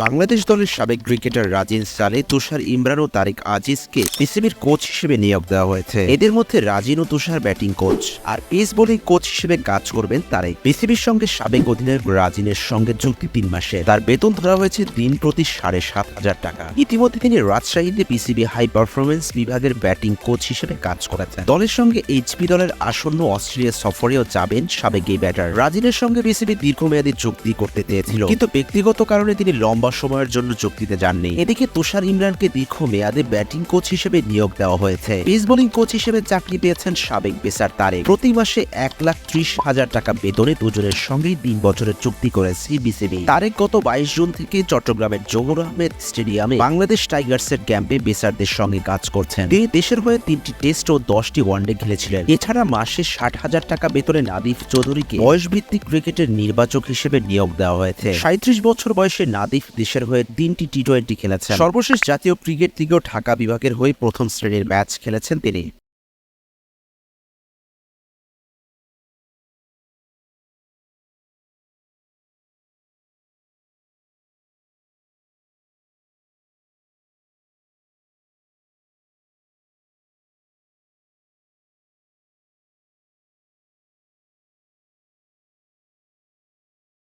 বাংলাদেশ দলের সাবেক ক্রিকেটার রাজিন সালে তুষার ইমরান ও তারিক আজিজকে পিসিবির কোচ হিসেবে নিয়োগ দেওয়া হয়েছে। এদের মধ্যে রাজিন ও তুষার ব্যাটিং কোচ আর পেস বোলিং কোচ হিসেবে কাজ করবেন তারেক। বিসিবির সঙ্গে সাবেক অধিনায়ক রাজিনের সঙ্গে চুক্তি তিন মাসে। তার বেতন ধরা হয়েছে দিন প্রতি সাড়ে সাত হাজার টাকা। ইতিমধ্যে তিনি রাজশাহীতে বিসিবি হাই পারফরমেন্স বিভাগের ব্যাটিং কোচ হিসেবে কাজ করেছেন। দলের সঙ্গে এইচপি দলের আসন্ন অস্ট্রেলিয়া সফরেও যাবেন সাবেক এই ব্যাটার। রাজিনের সঙ্গে বিসিবি দীর্ঘমেয়াদী চুক্তি করতে চেয়েছিল। কিন্তু ব্যক্তিগত কারণে তিনি লম্বা সময়ের জন্য চুক্তিতে যাননি। এদিকে তুষার ইমরানকে দীর্ঘমেয়াদে ব্যাটিং কোচ হিসেবে নিয়োগ দেওয়া হয়েছে। পেস বোলিং কোচ হিসেবে চাকরি পেয়েছেন সাবেক পেসার তারেক। প্রতি মাসে এক লাখ ত্রিশ হাজার টাকা বেতনে দুজনের সঙ্গেই তিন বছরের চুক্তি করেছে বিসিবি তারেক গত বাইশ জুন থেকে চট্টগ্রামের জহুর আহমেদ স্টেডিয়ামে বাংলাদেশ টাইগার্সের ক্যাম্পে বেসারদের সঙ্গে কাজ করছেন। তিনি দেশের হয়ে তিনটি টেস্ট ও দশটি ওয়ানডে খেলেছিলেন। এছাড়া মাসে ষাট হাজার টাকা বেতনে নাদিফ চৌধুরীকে বয়সভিত্তিক ক্রিকেটের নির্বাচক হিসেবে নিয়োগ দেওয়া হয়েছে। সাঁত্রিশ বছর বয়সে নাদিফ দেশের হয়ে তিনটি টি টোয়েন্টি খেলেছেন। সর্বশেষ জাতীয় ক্রিকেট লিগেও ঢাকা বিভাগের হয়ে প্রথম শ্রেণির ম্যাচ খেলেছেন তিনি।